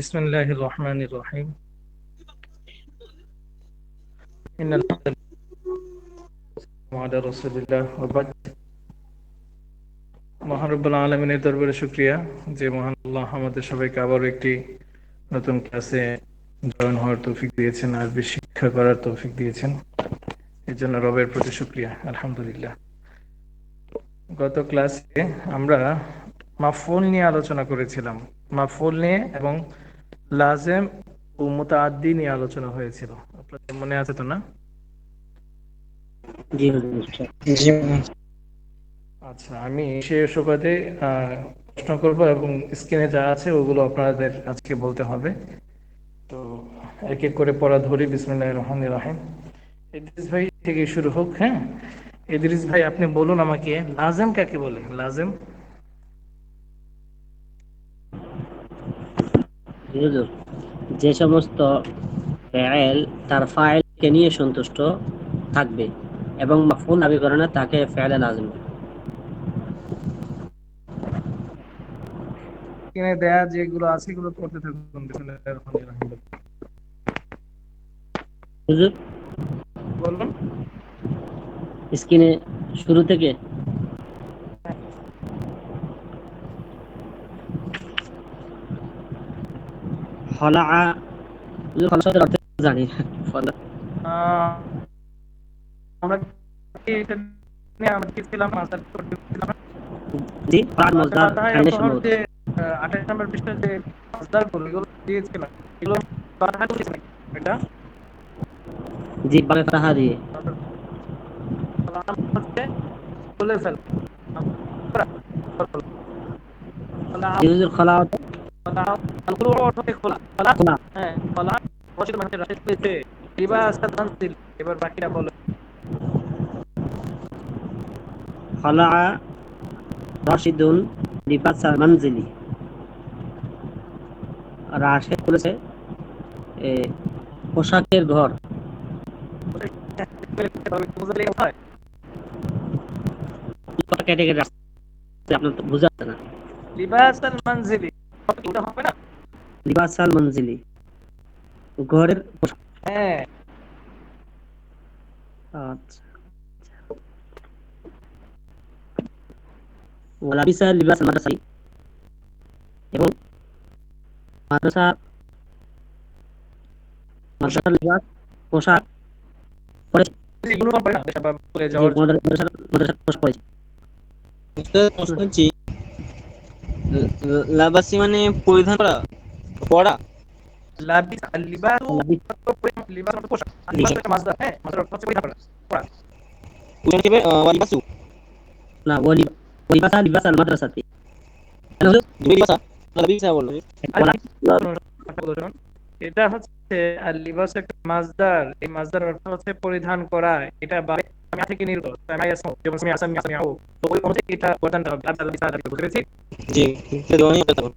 বিসমিল্লাহ আলমিনের দরবারে যে মহান আল্লাহ আমাদের সবাইকে একটি নতুন ক্লাসে জয়েন হওয়ার তৌফিক দিয়েছেন আরবি শিক্ষা করার তৌফিক দিয়েছেন। এর জন্য রবের প্রতি শুক্রিয়া, আলহামদুলিল্লাহ। গত ক্লাসে আমরা মাফুল নিয়ে আলোচনা করেছিলাম। মাফুল নিয়ে এবং লাজেম ও মুতাআদ্দি নিয়ে আলোচনা হয়েছিল। আপনাদের মনে আছে তো না? জি জি আচ্ছা আমি সে সুবাদে প্রশ্ন করব এবং স্ক্রিনে যা আছে ওগুলো আপনাদের আজকে বলতে হবে। তো এক এক করে পড়া ধরি। বিসমুল্লাহ রহমান রাহিম। ইদ্রিস ভাই থেকে শুরু হোক হ্যাঁ? ইদ্রিস ভাই আপনি বলুন আমাকে লাজেম কাকে বলে? লাজেম? যে সমস্ত ফেল তার ফাইলকে নিয়ে সন্তুষ্ট থাকবে এবং মাফুল দাবি করে না তাকে ফেলে লাজম দেয়া যেগুলো আছে এগুলো থাকুন হুজুর বলুন। স্ক্রিনে শুরু থেকে হলা হুজুর শব্দের অর্থ জানি। হলা আমরা কি এটা নিয়ে আমরা কি ছিলাম? মাস্টার করতেছিলাম জি ফার মজদার সম্ভবত যে আঠাশ নম্বর পৃষ্ঠা যে মাসদারগুলো এগুলো দিয়েছিলাম। এগুলো বানান করেছি এটা? জি বাংলা ফাহা দিয়ে। বলে ফেল। জি হুজুর খলা অর্থ খোলা খোলা খোলা হ্যাঁ খোলা এবার বলো খলা রশিদুন রাশেদ পোশাকের ঘর বুঝলে হয় কটা ক্যাটাগরি আপনার তো বোঝা না। লিবাস আল মানজিলি। ওটা হবে না? লিবাসাল মঞ্জিলি। ঘরের হ্যাঁ। আচ্ছা। ওয়ালাবিসা লিবাস মাদ্রাসাই এবং মাদ্রাসা মাদ্রাসার লিবাস পোশাক পরেছে। মানে পরিধান করা? পড়া লাবিস লিবাস লিবাস পোশাক। লিবাস একটা মাসদার হ্যাঁ মাসদার অর্থ হচ্ছে পরিধান করা পরা হিসেবে ওয়ালিবাসু না ওয়ালি ওয়ালিবাসা লিবাস আল মাদ্রাসাতে তাহলে লিবাসা? লাবিসা বলল। এটা হচ্ছে আর লিবাস একটা মাসদার এই মাসদার অর্থ হচ্ছে পরিধান করা। এটা আমি থেকে নির্গত। আমি আসমু যেমন আমি আসামি আসামি আও তো ওই অনুযায়ী এটা পরিধান করা আলাদা আলাদা বুঝতে পেরেছি? জি সেটা আমি কথা বলব।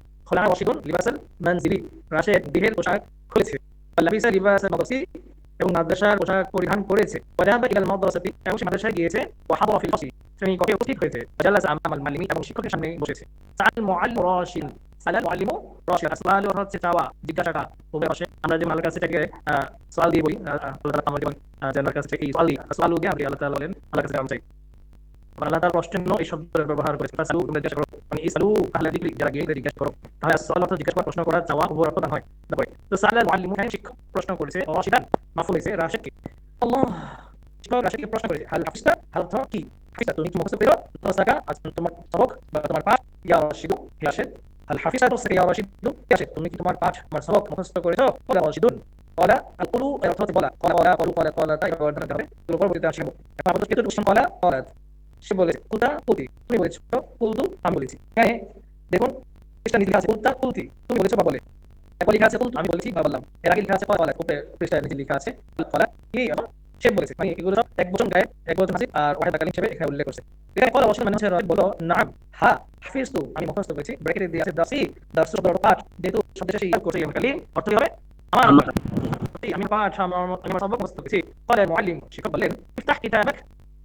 খোলা ওয়াশিদ লিবাস আল মানজিলি রাশেদ দেহের পোশাক খুলেছে। লাবিসা লিবাস আল এবং মাদ্রাসার পোশাক পরিধান করেছে। ওয়াজাবা ইলাল মাদ্রাসাতি এবং সে মাদ্রাসায় গিয়েছে। ওয়া ফিল ফাসলি শ্রেণি কক্ষে উপস্থিত হয়েছে। ওয়াজালাসা আমাল মালিমি এবং শিক্ষকের সামনে বসেছে। সাল মুআল্লিম রাশিদ সালাল মুআল্লিমু রাশিদ। আসসালামু হচ্ছে চাওয়া জিজ্ঞাসাটা হবে পাশে আমরা যে আল্লাহর কাছে থেকে আহ, সওয়াল দিয়ে বলি আল্লাহ তাআলা আমাদের আল্লাহর কাছে থেকে এই সওয়াল দিয়ে সওয়াল দিয়ে আমরা আল্লাহ তাআলা বলেন আল্লাহর কাছে আমরা চাই। আবার আল্লাহ তাআলা প্রশ্ন এই শব্দের ব্যবহার করেছে ফাসালু তোমরা জিজ্ঞাসা করো মানে ইসালু আহলা যিকরি যারা গিয়ে জিজ্ঞাসা করো তাহলে সওয়াল অর্থ জিজ্ঞাসা করা প্রশ্ন করা চাওয়া উভয় অর্থ হয় দেখো তো সালাল মুআল্লিমু হ্যাঁ শিক্ষক প্রশ্ন করেছে রাশিদান মাফুল হয়েছে রাশিদকে আল্লাহ শিক্ষক রাশিদকে প্রশ্ন করেছে হাল হাফিজতা হাল অর্থ কি হাফিজতা তুমি কি মুখস্থ পেরো নসাকা আজ তোমার সবক বা তোমার পাঠ ইয়া রাশিদু হে রাশিদ হাল হাফিজতা নসাকা ইয়া রাশিদু হে রাশিদ তুমি কি তোমার পাঠ তোমার সবক মুখস্থ করেছো বলা রাশিদুন قال القلو অর্থ হচ্ছে বলা قال قال قالوا قال قال তাই ব্যবহার করতে হবে তো পরবর্তীতে আসবো এখন আমাদের কিন্তু কোশ্চেন قال قالت সে বলে, কুলতা, কুলতি, তুমি বলেছ কুলতু, আমি বলেছি। হ্যাঁ, হ্যাঁ দেখুন পৃষ্ঠা নিচে আছে, কুলতা, কুলতি, তুমি বলেছ বা বলে। একবার লেখা আছে কুলতু, আমি বলেছি বা বললাম। এর আগে লেখা আছে ফালা উপরে পৃষ্ঠায় নিচে লেখা আছে ফালা এই আমার? সে বলেছে। মানে এগুলো সব এক বছর গায়ে, এক বছর হাজির আর ওয়াহিদ আকালিম হিসেবে এখানে উল্লেখ করছে। এখানে ফল বছর মানে হচ্ছে, বলো, নাম, হা হাফিজ তু আমি মুখস্থ করেছি। ব্রেকেটে দিয়ে আছে দাসি দাসু বড় পাঠ, যেহেতু শব্দের শেষে ইয়া করছে ইয়াম কালিম, অর্থ হবে? আমার আমি পাঠ, আমার আমার সব মুখস্থ করেছি। ফলে মুআল্লিম শিক্ষক বললেন, ইফতাহ কিতাবাক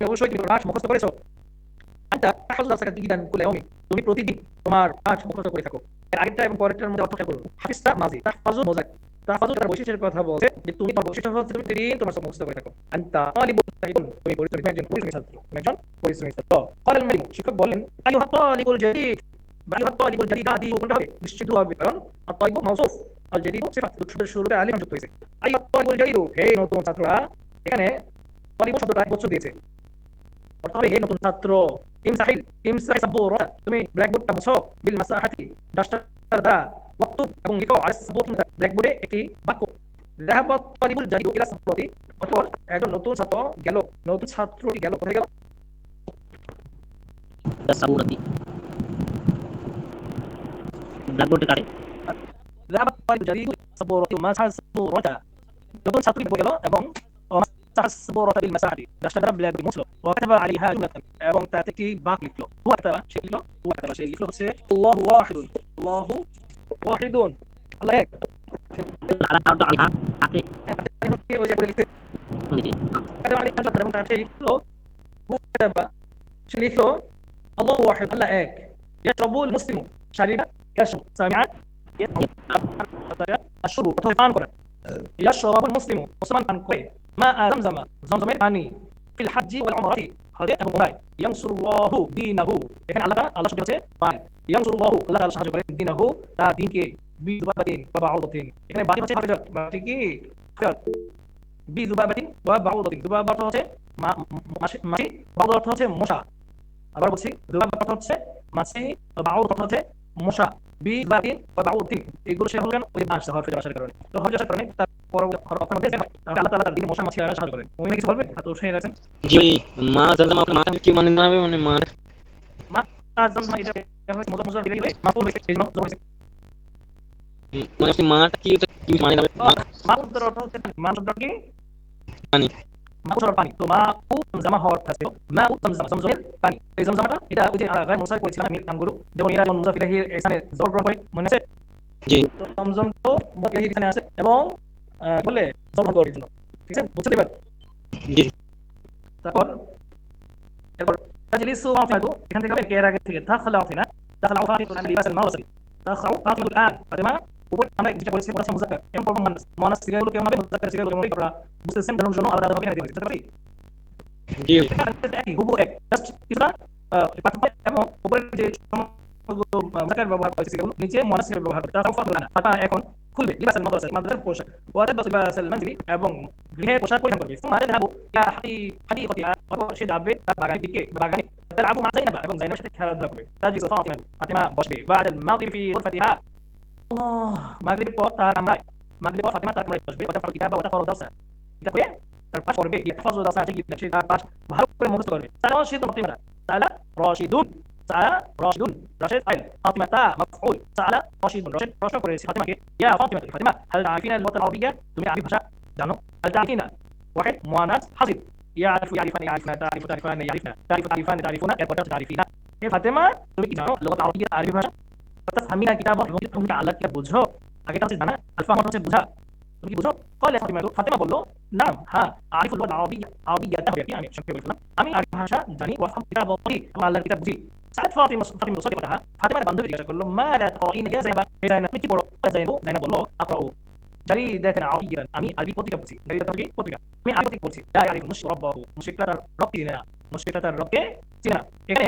অবশ্যই তুমি পাঠ মুখস্থ করেছো আচ্ছা তাহলে দাসাকা জিদান কুলে অমি তুমি প্রতিদিন তোমার পাঠ মুখস্থ করে থাকো এর আগেরটা এবং পরেরটার মধ্যে অর্থ খেয়াল করুন হাফিজটা মাজি তাহফাজু মোজাক তাহফাজু তার বৈশিষ্ট্যের কথা বলছে যে তুমি তোমার বৈশিষ্ট্য হচ্ছে তুমি প্রতিদিন তোমার সব মুখস্থ করে থাকো আন্তা তালিবুন তালিবুন তুমি পরিশ্রমী তুমি একজন পরিশ্রমী ছাত্র তুমি একজন পরিশ্রমী ছাত্র قال المعلم শিক্ষক বলেন আইয়ুহা তালিবুল জাদিদ আইয়ুহা তালিবুল জাদিদ আদি কোনটা হবে নিশ্চিত হবে কারণ আত-তালিবু মাওসুফ আল জাদিদ সিফাত শব্দের শুরুতে আলিম যুক্ত হয়েছে আইয়ুহা তালিবুল জাদিদ হে নতুন ছাত্ররা এখানে তালিবু শব্দটা এক বছর দিয়েছে অর্থ হবে হে নতুন ছাত্র ইমসাহিল ইমসাহি সাব্বুরা তুমি ব্ল্যাকবোর্ডটা মুছো বিল মাসাহাতি ডাস্টার দ্বারা ওয়াক্তুব এবং লিখো আলাস সাব্বুর ব্ল্যাকবোর্ডে একটি বাক্য। যাহাবাত তালিবুল জাদিদ ইলা সাব্বুরাতি অর্থাৎ একজন নতুন ছাত্র গেল নতুন ছাত্রটি গেল কোথায় গেল? সাবুরাতি ব্ল্যাকবোর্ডে কাটে। যাহাবাত তালিবুল জাদিদ সাব্বুরাতি মাসাহ সাব্বুরাতা নতুন ছাত্রটি গেল এবং افتح في المساعي باش تضرب لابن مسلم وكتب عليها جملة عبارة تأتي باكلي كلو هو كتب شيء له. هو كتب شيء له. الله واحد. الله واحد. الله يك على تعرض الله كتب عليها جملة عبارة شيء هو كتب شيء الله واحد. الله يك يشربوا المسلم. شريبا يشرب سامعا يشرب. الشرب. يشرب المسلم. مسلما كان كويس ماء زمزم زمزم পানি في الحج والعمرة হজে এবং উমরায় ইয়ানসুরুল্লাহু দীনাহু এখানে আল্লাহ আল্লাহ শব্দ আছে পায় ইয়ানসুরুল্লাহু আল্লাহ তাআলা সাহায্য করেন দীনাহু তার দীনকে বিযুবাতিন ওয়া বাউদাতিন এখানে বাকি আছে বাকি কি বিযুবাতিন ওয়া বাউদাতিন যুবাব অর্থ হচ্ছে মাছি বাউদ অর্থ হচ্ছে মশা আবার বলছি যুবাব অর্থ হচ্ছে মাছি বাউদ অর্থ হচ্ছে মশা ওয়া বাউদাতিন এগুলো সে হলেন ওই বাস হরফের ভাষার কারণে। তো হরফের ভাষার কারণে তার পর অর্থ মধ্যে আল্লাহ তাআলা তার দিকে মশা মাছি আর সাহায্য করেন। উনি কিছু বলবেন এত উৎসাহী আছেন জি মা জানলাম আপনার কি মানে মানে মার আজম এটা এটা দিলে হয়েছে এই হয়েছে। মানে মাটা কি কি মানে দাঁড়াবে মা- শব্দের অর্থ হচ্ছে মা শব্দটা কি? পানি। মা শব্দের পানি। তো মা উ জামা হওয়ার থাকছে মা উ জামজাম জামজামের পানি। এই জামজামাটা এটা ওই যে গায় মুসাই করেছিলাম আমি নামগুলো যেমন এরা মুজাফ ইলাহি এখানে জোর গ্রহণ করে মনে আছে? জি। তো জামজাম তো মুজাফ এখানে আছে এবং বললে জোর গ্রহণ করার জন্য ঠিক আছে? বুঝতে পারবেন জি। তারপর এরপর তাজলিসু আফিনাতু এখান থেকে হবে এর আগে থেকে তাখলা আফিনা তাখলা মানে লিবাস আল-মাওসি তাখলা আফিনা আল ফাতিমা এখন খুলবে। এবং গৃহে পোশাক পরিধান করবে। বাগানে মা জাইনাবা এবং খেলাধুলা করবে। বসবে। মাগরিব পর তার আমরা মাগরিব পর ফাতেমা তার আমরা বসবে ওটা পড়া কিতাব ওটা পড়া দাও স্যার এটা কইয়া তার পাশ করবে। ইয়া তাফাজ্জুল দাও স্যার সে তার পাশ ভালো করে মুখস্থ করবে। তার রাশিদ ফাতেমা তাআলা রাশিদুন। তাআলা রাশিদুন। রাশিদ আইন। ফাতেমা তা মাফউল। তাআলা রাশিদুন। রাশিদ প্রশ্ন করেছে ফাতেমাকে, ইয়া ফাতেমা ফাতেমা هل تعرفين اللغة العربية তুমি আরবি ভাষা জানো। هل تعرفين واحد مؤنث حذف يعرف يعرفان يعرفنا تعرف تعرفان يعرفنا تعرف تعرفان تعرفون এরপর تعرفين হে ফাতেমা, তুমি কি জানো اللغة العربية আরবি ভাষা? অর্থাৎ সামিয়া কিতাব এবং তুমি আল্লাহকে বুঝো? আগেটা হচ্ছে জানা, আলফা মানে হচ্ছে বুঝা। তুমি কি বুঝো? কলে ফাতিমা ফাতিমা বলল, না হ্যাঁ আরিফুল ওয়াল আরবি আরবি ইয়াতা হবে আমি সংক্ষেপে বললাম আমি আরবি ভাষা জানি, ওয়া ফাতিমা কিতাব পড়ি এবং আল্লাহর কিতাব বুঝি। সাথে ফাতিমা ফাতিমা মুসাদি হ্যাঁ। কথা ফাতিমা বান্ধবী জিজ্ঞাসা করল, মা লা তাইন ইয়া জাইবা হে জাইনা তুমি কি পড়ো? জাইনো জাইনা বলল, আকরাউ। জারি দেখেন আরবিয়ান আমি আরবি পত্রিকা পড়ছি। জারি দেখেন পত্রিকা। আমি আরবি পড়ছি। লা ইয়ারিফ মুশরাবাহু মুশরিকরা তার রব না। মুশরিকরা তার রবকে চিনে এখানে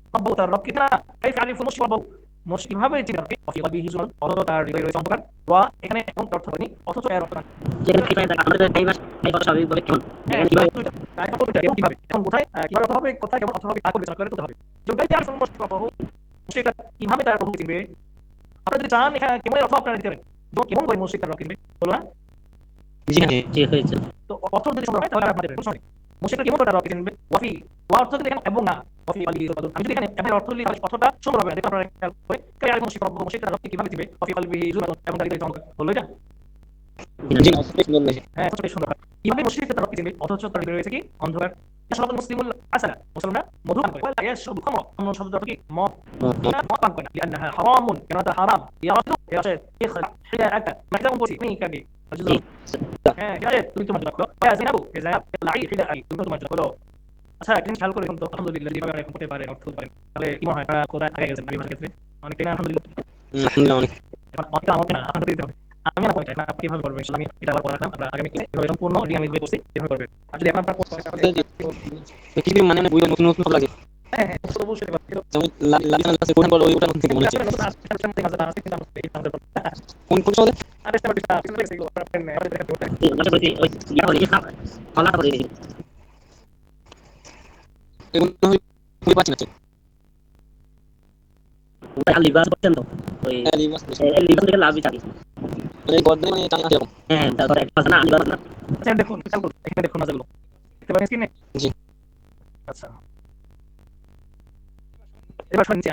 রব্বু তার রবকে না এই কারি ফুল মুশকিল রব্বু মুশকিল ভাবে এটি কলবি হিজুল অথচ তার হৃদয়ে রয়েছে অন্ধকার। ওয়া এখানে কোন অর্থ হয়নি অথচ এর অর্থ না আমাদের এই মাস এই কথা স্বাভাবিকভাবে হ্যাঁ, কেমন? কীভাবে কেমন কোথায়? কীভাবে অর্থ হবে? কোথায় কেমন অর্থ হবে? তা বিবেচনা করে করতে হবে। যোগাই তার ফুল মুশকিল রব্বু কীভাবে তার কবুল দিবে আপনারা যদি চান এখানে কেমন অর্থ আপনারা দিতে পারেন। কেমন করে মুশকিল রবকে দিবে বলো না। জি হ্যাঁ, জি হয়েছে। তো অর্থ যদি সম্ভব হয় তাহলে আপনাদের সমস্যা মুশরিকরা কেমন করে তার রব চিনবে ওয়াফি ওয়া অর্থ যদি এখানে এবং না ওয়াফি আলী আমি যদি এখানে এবং অর্থ লিখি তাহলে অর্থটা সুন্দর হবে দেখুন আপনারা খেয়াল করে কে আর মুশরিক রব মুশরিক তার রবকে কিভাবে চিনবে ওয়াফি আলী জুলাতুন এবং তার হৃদয়ে অন্ধকার বললো এটা জি না সুন্দর লেগেছে হ্যাঁ অথচ বেশ সুন্দর হয় কিভাবে মুশরিক তার রবকে চিনবে অথচ তার হৃদয়ে রয়েছে কি অন্ধকার ইয়াশরাবুল মুসলিমুল আসালা মুসলমানরা মধু পান করে ওয়ালা ইয়াশরাবুল খামর অন্য শব্দ অর্থ কি মদ لا مطعم كنا لانها حرام كانت حرام يا رجل يا شيخ اخلع حذاءك ما كده بوسي مين كان دي رجل হ্যাঁ ঠিক আছে তুমি তো মজা করো ইয়া জিনাবু ইয়া জিনাব লাই হিদাই তুমি তো মজা করো আচ্ছা একদিন খেয়াল করে কিন্তু আলহামদুলিল্লাহ যেভাবে এখন করতে পারে অর্থ পারে তাহলে কি মনে হয় তারা কোথায় আগে গেছেন আমি ক্ষেত্রে অনেকটাই না আলহামদুলিল্লাহ আলহামদুলিল্লাহ অনেক আমাকে না আপনাদের দিতে হবে আমি না পয়েন্ট আপনি কীভাবে করবেন আমি এটা আবার পড়ালাম আমরা আগামী এভাবে সম্পূর্ণ ডিএম আমি করছি এভাবে করবেন আর এখন আপনার পোস্ট করেন কিছু মানে বই নতুন নতুন লাগে হ্যাঁ হ্যাঁ মনে কোন কোন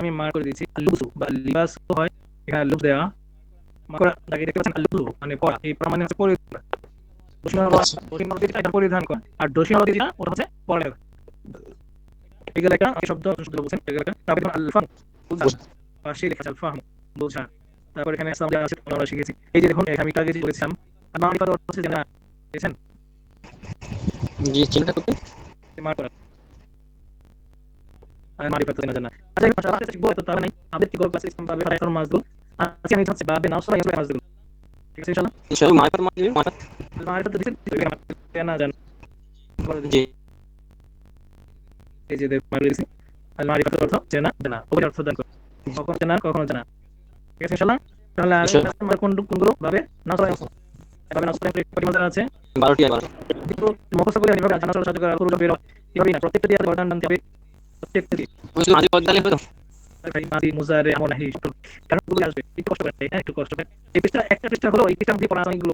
আমি মার্ক করে দিয়েছি। লুবসু বা লিবাস হয় এখানে লুব দেওয়া দেখতে পাচ্ছেন লুবসু মানে পরা এই পরা মানে হচ্ছে পরিধান আচ্ছা। এটা পরিধান করা আর দোষী হওয়া দিদিটা ওটা হচ্ছে পরা এগুলো একটা শব্দ শব্দ বলছেন এগুলো একটা তারপরে আলফাম বুঝা লেখা আলফাম বোঝা তারপর এখানে আসলাম যা আছে আমরা শিখেছি। এই যে দেখুন আমি কাগজে বলেছিলাম আর মারিফাত অর্থ হচ্ছে জানা বুঝেছেন জি চিন্তা করতে। মার করা আমি মারি পাতে জানা আচ্ছা এই ভাষা তো তার নাই। আমাদের কি গল্প আছে ইসলাম বাবে এখন মাজদুল আজকে আমি হচ্ছে বাবে নাও সবাই মাজদুল ঠিক আছে ইনশাআল্লাহ? ইনশাআল্লাহ মাইপার মার দিবি মাথা মারি পাতে দিছেন না জান। জি। এই যে দেখ মারি দিছি। আর মারি পাতে অর্থ জানা জানা। ওই অর্থ দান করে। কখনো জানা কখনো জানা। ঠিক আছে ইনশাআল্লাহ? তাহলে। আমরা কোন কোনগুলো বাবে নাও সবাই বাবে নাও সবাই পরিমাণ আছে। বারোটি আর বারো কিন্তু মুখস্থ করে নিবে জানা সাহায্য করা পুরোটা বের এভাবেই না প্রত্যেকটা দিয়ে বর্তমান জানতে হবে। প্রত্যেকটা দিয়ে। হতো ভাই মাদি মুজারে হ্যাঁ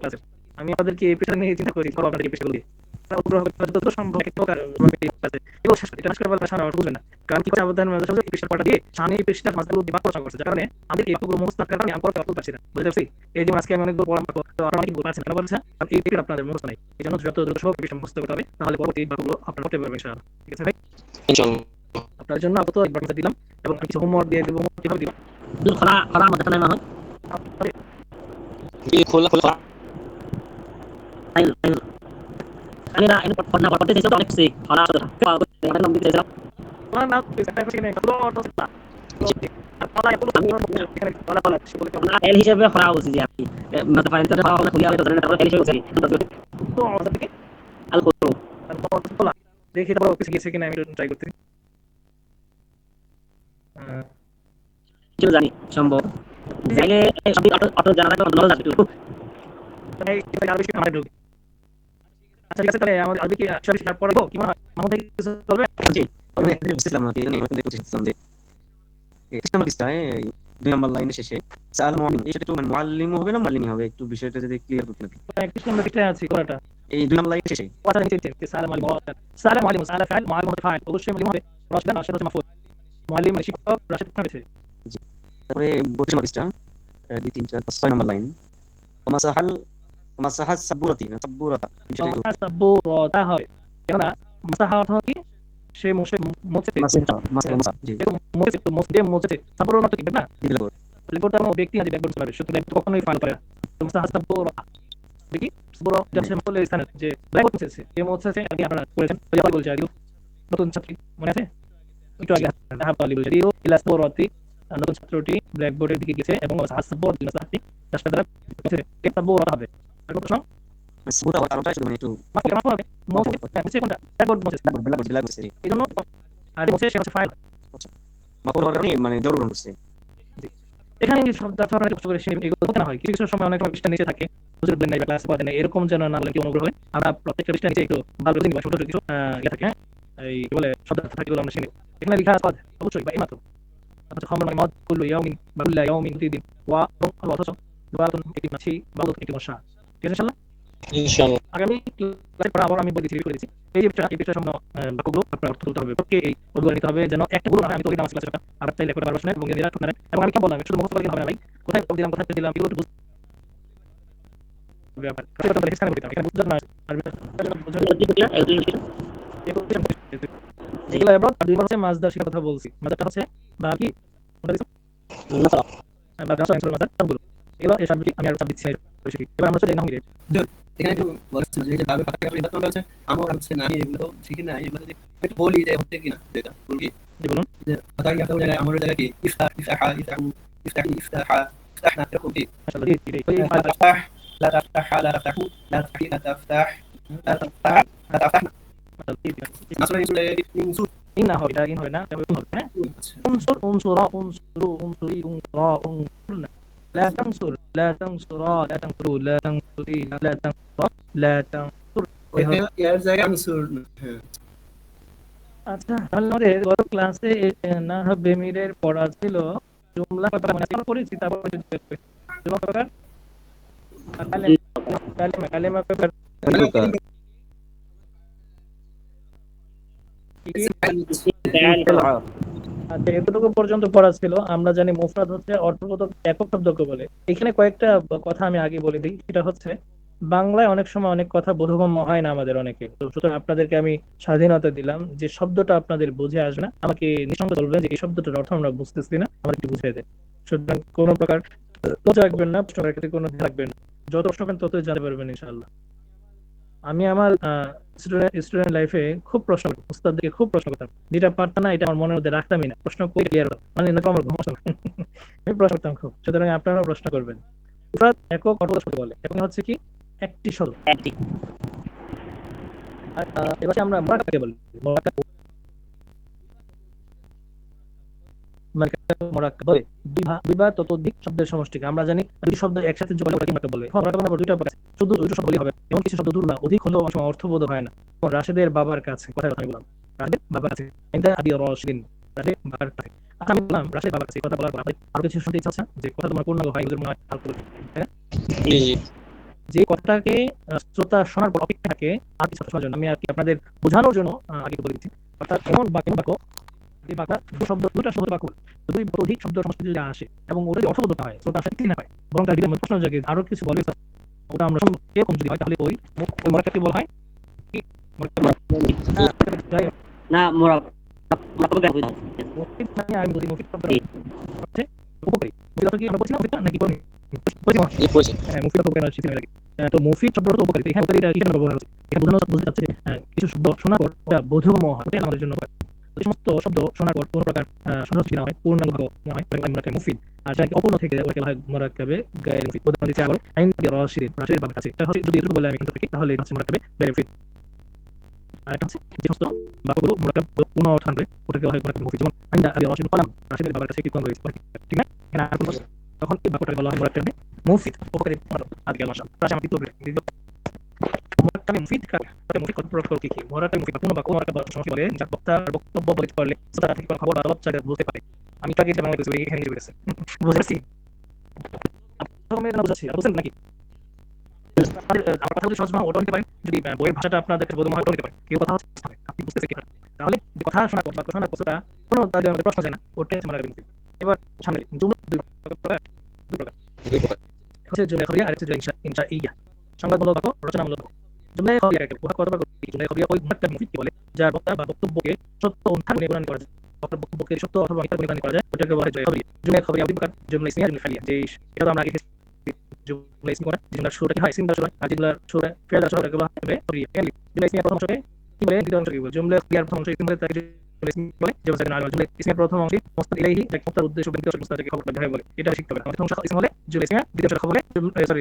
আছে আমি আপনাদেরকে এই পৃষ্ঠা চিন্তা করি করব আপনাদের দিয়ে না কারণ কি দিয়ে এই পৃষ্ঠার মাঝগুলো এই বাক্যগুলো মুখস্থ আমি পড়তে না এই যেমন আজকে আমি অনেকগুলো পড়া বাক্য অনেক কেন বলছেন কারণ এই নেই এই জন্য যত দ্রুত সম্ভব মুখস্থ করতে হবে তাহলে পরবর্তী বাক্যগুলো আপনারা পড়তে পারবেন ঠিক আছে ভাই আপনার জন্য আপাতত একবার দিলাম এবং কিছু হোমওয়ার্ক দিয়ে দেবো কীভাবে দিলাম? দুল খরা খরা মধ্যে না হয়? এই খোলা খোলা। আমি না এনে পড়না পড়তে চাইছি তো অনেক কিছু খরা আমার নাম দিতে চাইছিলাম তোমার নাম কি কিছু সেটা আমি সে না এল হিসেবে খরা বুঝি যে আপনি মানে পারেন তো খরা খুলি আমি তো জানি না এল হিসেবে বুঝি তো আমাদের থেকে? আল করো আর অর্থ পালা দেখি তারপর অফিসে গিয়েছে কিনা আমি ট্রাই করতে কিছু জানি? সম্ভব? জায়গায় সব অটো অটো জানা থাকলে অন্য যাবে একটু। আমার আচ্ছা ঠিক আছে তাহলে আমাদের আরবি কি সব শিখার পড়াবো কি মনে হয়? থেকে কিছু চলবে জি আমি বুঝছিলাম না এই নিয়ে দেখছিলাম যে এই নাম্বার দুই নাম্বার লাইনে শেষে সাল মুআল্লিম এটা একটু মানে মুআল্লিম হবে না মুআল্লিমি হবে? একটু বিষয়টা যদি ক্লিয়ার করতে পারি। একটু আমরা কিটা আছি কোনটা এই দুই নাম্বার লাইনে শেষে? কথা নিচে সালাম আলাইকুম সালাম আলাইকুম সালাম ফাইল মাআলিম ফাইল অবশ্যই মালিম হবে। রাশিদান রাশিদ হচ্ছে মাফুল শিক্ষক রাশিদ কোন আছে তারপরে বত্রিশ নাম্বার লিস্টটা দুই তিন চার পাঁচ ছয় নাম্বার লাইন। ওমাসাহাল ওমাসাহাত সাব্বুরাতি সাব্বুরাতা বিষয়টা একটু- সাব্বু রতা হয়। কেননা মাসাহা অর্থ কি? সে মোশে মোচেতে মাসা মাসা মাসা জি। এরকম মোচেতে তো মোচ দিয়ে মোচেতে সাবর অর্থ কি? না? দিলে কোনো ব্যক্তি আছে ব্ল্যাকবোর্ড চালাবে সুতরাং ব্ল্যাকবোর্ড কখনোই ফাইল করে না। তো মুস্তা হাসাব বড় যাচ্ছে বলে স্থানে। যে ব্ল্যাকবোর্ড মুছেছে যে মুছেছে আগে আপনারা করেছেন বলছে আগে নতুন ছাত্রী মনে আছে? একটু আগে হাফ আলি বলছে দিও ইলাস বড়তি নতুন ছাত্রটি ব্ল্যাকবোর্ডের দিকে গেছে এবং হাসাব সাথে তার সাথে তারা এটা বড় হবে? আর কত সময় সুরা আর ওটা শুধু মানে একটু হবে? মুছে কোনটা? ব্ল্যাকবোর্ড মুছে ব্ল্যাক বোর্ড ব্ল্যাক বোর্ড এই জন্য আর মুছে সে হচ্ছে ফাইল মাপুর হওয়ার মানে জরুরি করছে এখানে এই শব্দ অনেক কষ্ট করে সে এগুলো হতে না হয়। কিছু কিছু সময় অনেক সময় নিচে থাকে। হুজুর বলেন নাই বা ক্লাস পড়েন এরকম যেন না বলে কি অনুগ্রহ হয়? আমরা প্রত্যেকটা পৃষ্ঠা নিচে একটু ভালো করে নিবা ছোট ছোট কিছু আহ, ইয়ে থাকে হ্যাঁ? এই কি বলে শব্দ থাকে আমরা শিখি এখানে লেখা আছে অবশ্যই বা ইমাতো তারপর খমর মানে মদ কুল্লু ইয়াউমিন বা কুল্লা ইয়াউমিন প্রতিদিন ওয়া এবং অথচ দুয়াতুন একটি মাছি বাউতুন একটি মশা। ঠিক আছে ইনশাআল্লাহ? ইনশাআল্লাহ। আগামী ক্লাসে পড়া আবার আমি বলে দিচ্ছি করে দিচ্ছি এই যে এই বিষয় সম্পূর্ণ বাক্যগুলো আপনার অর্থ তুলতে হবে। প্রত্যেকে এই অর্থগুলো নিতে হবে যেন একটা গুলো না আমি তো দিলাম ক্লাসে আবার চাইলে করে পারব শুনে এবং শুনে নেন। এবং আমি কি বললাম শুধু মুখস্থ করে হবে না ভাই কোথায় কোথায় দিলাম কোথায় দিলাম এগুলো একটু বুঝতে। কাছে কথা বলে এখানে বুঝতে না আর এগুলো এবার আর দুই বার হচ্ছে মাছদার শিখার কথা বলছি মাছদারটা হচ্ছে বা কি ওটা দিছো? হ্যাঁ, বা ব্যবসা অঞ্চলের মাছদার সবগুলো এগুলো এই সাবজেক্ট আমি আর সাবজেক্ট ছিল শিখি এবার আমরা চলে নাম এখানে একটু বলেছেন যে এই যে ভাবে কথা কাপড় ইবাদত করা হচ্ছে আমার হচ্ছে না আমি এগুলো তো শিখি না এগুলো যদি একটু বলি যে হচ্ছে কিনা যেটা বলি জি বলুন যে কথা কি আপনার জায়গায় আমার জায়গায় কি ইফতাহ ইফতাহা ইফতাহু ইফতাহি ইফতাহা ইফতাহনা এরকম কি মাশাআল্লাহ জি জি ওই لا تفتح لا تفتح لا تفتحوا لا تفتحي لا تفتح لا تفتح لا تفتحنا আসলে এগুলো ইনসুট ইন না হবে এটা ইন হবে না তবে উন হবে হ্যাঁ انصر انصرا انصروا انصري انصرا انصرنا لا تنصر لا تنصرا لا تنصروا لا تنصري لا تنصرا لا تنصر এর জায়গায় আনসুর আচ্ছা তাহলে আমাদের গত ক্লাসে না হবে মিরের পড়া ছিল জুমলা কয়টা মানে আমরা পড়েছি তারপর যদি দেখবে জুমলা কয়টা কালেমা কালেমা কালেমা পেপার এতটুকু পর্যন্ত পড়া ছিল, আমরা জানি মুফরাদ হচ্ছে অর্থগত একক বলে। এখানে কয়েকটা কথা আমি আগে বলে দিই। সেটা হচ্ছে, বাংলায় অনেক সময় অনেক কথা বোধগম্য হয় না আমাদের অনেকে। তো সুতরাং আপনাদেরকে আমি স্বাধীনতা দিলাম যে শব্দটা আপনাদের বুঝে আসবে না। আমাকে নিঃসন্দেহ বলবেন যে এই শব্দটার অর্থ আমরা বুঝতেছি না আমার একটু বুঝিয়ে দেন। সুতরাং কোনো প্রকার রাখবেন না, প্রশ্ন রাখতে কোনো রাখবেন যত প্রশ্ন ততই জানতে পারবেন ইনশাআল্লাহ। আমি আমার স্টুডেন্ট লাইফে খুব প্রশ্ন করতাম উস্তাদকে খুব প্রশ্ন করতাম যেটা পারতাম না এটা আমার মনের মধ্যে রাখতামই না প্রশ্ন করে ক্লিয়ার মানে না আমার ঘুম আমি প্রশ্ন করতাম খুব সুতরাং আপনারাও প্রশ্ন করবেন। উস্তাদ একক শব্দ বলে এখন হচ্ছে কি একটি শব্দ। একটি। এবার আমরা মরাকাকে বলি। মোরাকাব মোরাকাব মোরাকাব বলে। দুই ভা- দুই বা ততোধিক শব্দের সমষ্টিকে। আমরা জানি দুই শব্দ একসাথে যোগ ওটাকে মোরাকাব বলে। এখন মোরাকাব দুইটা প্রকার। শুধু দুটো শব্দ হবে। এমন কিছু শব্দ দূর না অধিক হলেও অনেক সময় অর্থবোধ হয় না। রাশেদের বাবার কাছে কথা কথা আমি বললাম। রাশেদের বাবার কাছে। এটা আবি রশিদিন। রাশেদের বাবার কাছে। আচ্ছা আমি বললাম রাশেদের বাবার কাছে কথা বলার পর আপনি কিছু শুনতে ইচ্ছা আছে? যে কথা তোমার পূর্ণাঙ্গ হয় ওদের মনে হয় আর জি জি। যে কথাটাকে শ্রোতা শোনার পর অপেক্ষা থাকে আর কিছু শোনার জন্য। আমি আর কি আপনাদের বোঝানোর জন্য আগে বলে দিচ্ছি। অর্থাৎ এমন বাক্য এমন বাক্য বাক্য দুটো শব্দ দুটা শব্দ বাক্য দুই অধিক শব্দ সংস্কৃতি যদি আসে এবং ওটা যদি অর্থবোধ হয় ঠিক না হয়। বরং তার প্রশ্ন জাগে আরও কিছু ওটা আমরা এরকম যদি হয় তাহলে ওই ওই বলা হয় না, মোরা তো মুফিদ শব্দটা তো এখানে কিসের ব্যবহার হচ্ছে? এখানে বোঝানো বুঝতে যাচ্ছে কিছু শব্দ পর বোধগম্য হয় আমাদের জন্য এই সমস্ত শব্দ শোনার পর কোনো প্রকার হয় পূর্ণাঙ্গ ভাগ হয় তাহলে মুফিদ। আর যাকে অপূর্ণ থেকে মোরাক্কাবে গায়ের মুফিদ। আবার আইন থেকে কাছে হচ্ছে যদি এটুকু বলে আমি কিন্তু থাকি তাহলে হচ্ছে গায়ের মুফিদ। আর হচ্ছে যে সমস্ত বাক্যগুলো পূর্ণ ওটাকে মুফিদ। যেমন আইন্দা আবি রাশিদ কলাম বাবার কাছে রয়েছে ঠিক না? এখানে আর তখন এই বাক্যটাকে বলা হয় মোরাক্কাবে মুফিদ, উপকারী আজকে রাশি আমার মোরাক্কাবে মুফিদ কাকে মুফিদ কত প্রকার কি কি মোরাক্কাবে মুফিদ কোনো বাক্য মোরাক্কাব সমস্যা বলে যা বক্তার বক্তব্য বলিত পারলে সেটা থেকে কোনো খবর আলাপ জায়গা বলতে পারে আমি তাকে যেটা বাংলা বলছি এখানে বলেছে বুঝতে পারছি প্রথমে না বুঝাচ্ছি বুঝলেন নাকি আমার কথা যদি সহজ না হয়, নিতে পারেন যদি বইয়ের ভাষাটা আপনাদের বোধগম্য হয় নিতে পারেন কেউ কথা হচ্ছে আপনি বুঝতেছে কি তাহলে কথা শোনা বাক্য শোনার পর কোনো তাদের আমাদের প্রশ্ন যায় না ওটাই হচ্ছে মোরাক্কাবে মুফিদ এবার সামনে জুমলা দুই প্রকার দুই প্রকার হচ্ছে জুমলা খরিয়া আর হচ্ছে ইনশা ইনশা ইয়া সংবাদমূলক বাক্য রচনামূলক জুমলায় খবরিয়াকে উহা কতবার জুমলায় খবরিয়া ওই মুহাক্কাম মুফিদকে বলে? যার বক্তা বা বক্তব্যকে সত্য মিথ্যা গুণে করা যায়। বক্তব্যকে সত্য অথবা মিথ্যা গুণে করা যায়। ওটাকে বলা হয় জুমলায় খবরিয়া দুই জুমলা ইসমিয়া জুমলা যে এটা আমরা আগে উদ্দেশ্য খবর শিখতে হবে। আমাদের অংশ ইসম হলে sorry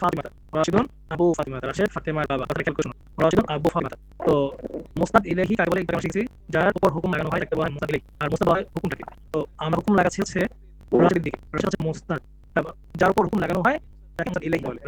Fatimata Rashidun Abu Fatimata Rashid ফাতিমার বাবা কথা খেয়াল করুন রাশিদুন আবু ফাতিমাতা তো মুস্তাদ ইলাহি কাকে বলে আমরা শিখছি, যার উপর হুকুম লাগানো হয় তাকে বলা হয় ইলাহি আর মুস্তাদ হয় হুকুমটাকে। তো আমরা হুকুম লাগাচ্ছি হচ্ছে রাশিদের দিকে। রাশিদ হচ্ছে মুস্তাদ যার উপর হুকুম লাগানো হয়, তাকে মুস্তাদ ইলাহি বলে।